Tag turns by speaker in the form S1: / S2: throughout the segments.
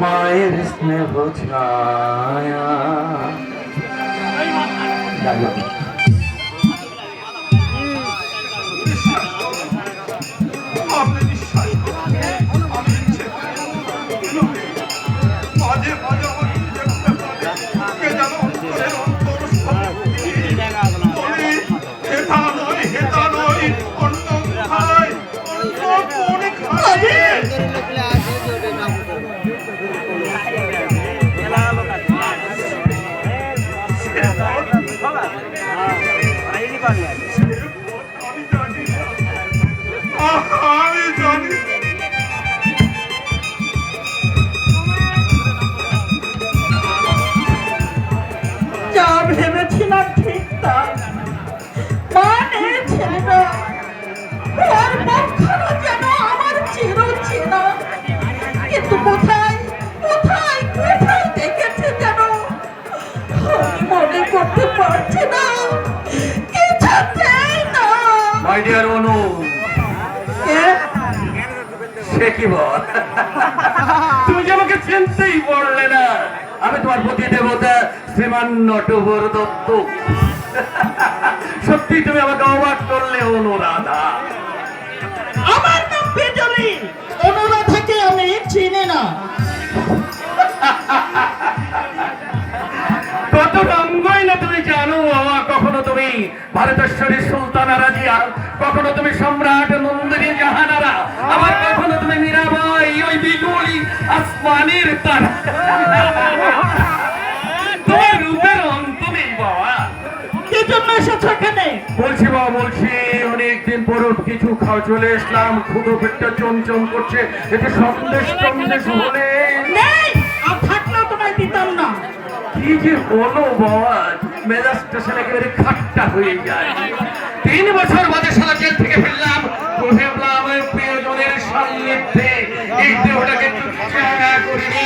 S1: মায়ের স্নেহ ছায়া।
S2: যা ভেবেছিলাম ঠিক তা মানে ছেলেটা ওর মুখখানা যেন আমার চির চেনা কিন্তু কোথায় কোথায় কোথায় দেখেছে যেন? আমি মনে করতে পারছি না। কিছুতেই না।
S1: অনু সে কি বল? তুমি যে আমাকে চিনতেই পারলে না। আমি তোমার প্রতি দেবতা শ্রীমান নটবর দত্ত। সত্যি তুমি আমাকে অবাক করলে অনুরাধা।
S2: আমার নাম পেজলি অনুরাধাকে আমি চিনি না।
S1: কত রঙ্গই না তুমি জানো বাবা কখনো তুমি ভারতেশ্বরী সুলতানা রাজিয়া কখনো তুমি সম্রাট নন্দিনী জাহানারা। আবার আসমানের তারা। তোমার রূপের অন্ত নেই বাবা।
S2: কি জন্য এসেছ এখানে?
S1: বলছি বাবা বলছি অনেকদিন পর কিছু খাওয়া চলে এসলাম। পেটটা চমচম করছে। সন্দেশ হলে।
S2: নেই আর থাকলেও তোমায় দিতাম না।
S1: কি যে বলো বাবা মেজাজটা সেটা একেবারে খাট্টা হয়ে যায়। তিন বছর বাদে সারা জেল থেকে ফিরলাম। ভাবলাম প্রিয়জনের সান্নিধ্যে এই দেহটাকে একটু করিনি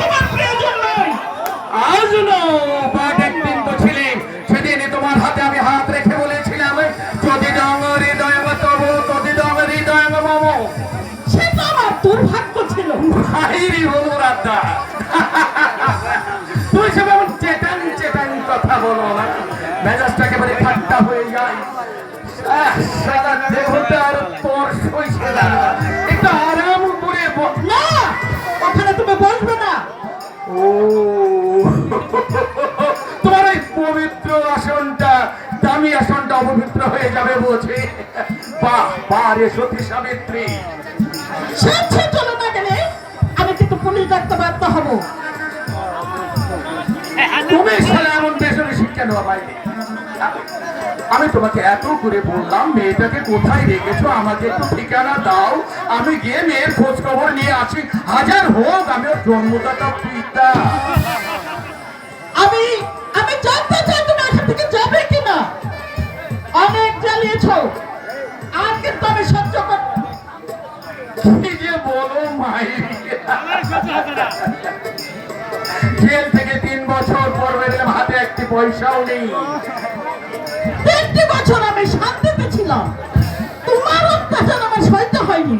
S2: তোমার প্রয়োজন নেই
S1: আজ বাট একদিন তো ছিলে সেদিন তোমার হাতে আমি হাত রেখে বলেছিলাম যদি ডঙ্গ হৃদয় তবু যদি ডঙ্গ হৃদয় মম।
S2: সেটা আমার দুর্ভাগ্য ছিল।
S1: ভাইরি অনুরাধা তুই সব এমন চেটান চেটান কথা বলো না। মেজাজটা একেবারে ঠাট্টা হয়ে যায়। সারা দেহটা আর তোর সইছে না।
S2: ওখানে তুমি বসবে না?
S1: ও। তোমার এই পবিত্র আসনটা দামি আসনটা অপবিত্র হয়ে যাবে বুঝি বাহ বাহ রে সতী সাবিত্রী।
S2: স্বেচ্ছে চলে না গেলে আমি কিন্তু পুলিশ ডাকতে বাধ্য হব।
S1: তুমি এমন বেসরে শিক্ষা নেওয়া পাইনি। আমি তোমাকে এত করে বললাম মেয়েটাকে কোথায় রেখেছো? আমাকে একটু ঠিকানা দাও। আমি গিয়ে মেয়ের খোঁজ খবর নিয়ে আসি। হাজার হোক আমি ওর জন্মদাতা পিতা।
S2: আমি আমি জানতে চাই তুমি এখান থেকে যাবে কিনা? অনেক জ্বালিয়েছ। আর কিন্তু আমি সহ্য
S1: কি যে বলো মাই। জেল থেকে তিন বছর পর বেরোলাম হাতে একটি পয়সাও নেই।
S2: বছর আমি শান্তিতে ছিলাম। তোমার অত্যাচার আমার হয়নি।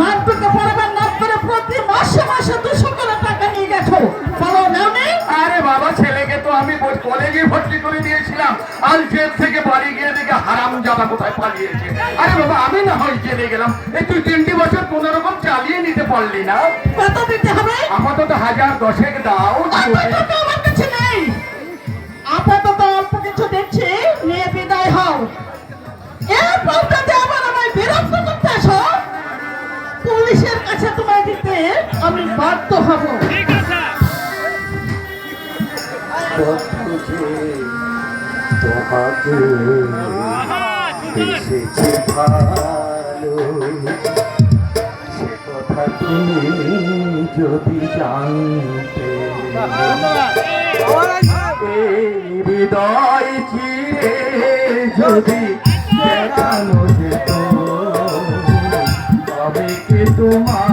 S2: নাটকে পড়াবার করে প্রতি মাসে মাসে দুশো করে টাকা নিয়ে গেছো। বলো নাও নেই
S1: আরে বাবা ছেলেকে তো আমি কলেজে ভর্তি করে দিয়েছিলাম। আর জেল থেকে বাড়ি গিয়ে দেখে হারাম জাদা কোথায় পালিয়েছে। আরে বাবা আমি না হয় জেলে গেলাম। এই তুই তিনটি বছর কোন রকম চালিয়ে নিতে পারলি না।
S2: কত দিতে হবে?
S1: আপাতত হাজার দশেক দাও।
S2: আপাতত আমার কাছে নেই। আপাতত এর পরটাতে আবার আমায় বিরক্ত করতে আসো পুলিশের কাছে তোমায় দিতে আমি বাধ্য হব।
S1: তোমাকে এসেছে ভালো সে কথা তুমি যদি জানতে হৃদয় চিরে যদি দেখানো যেত তবে কি তোমার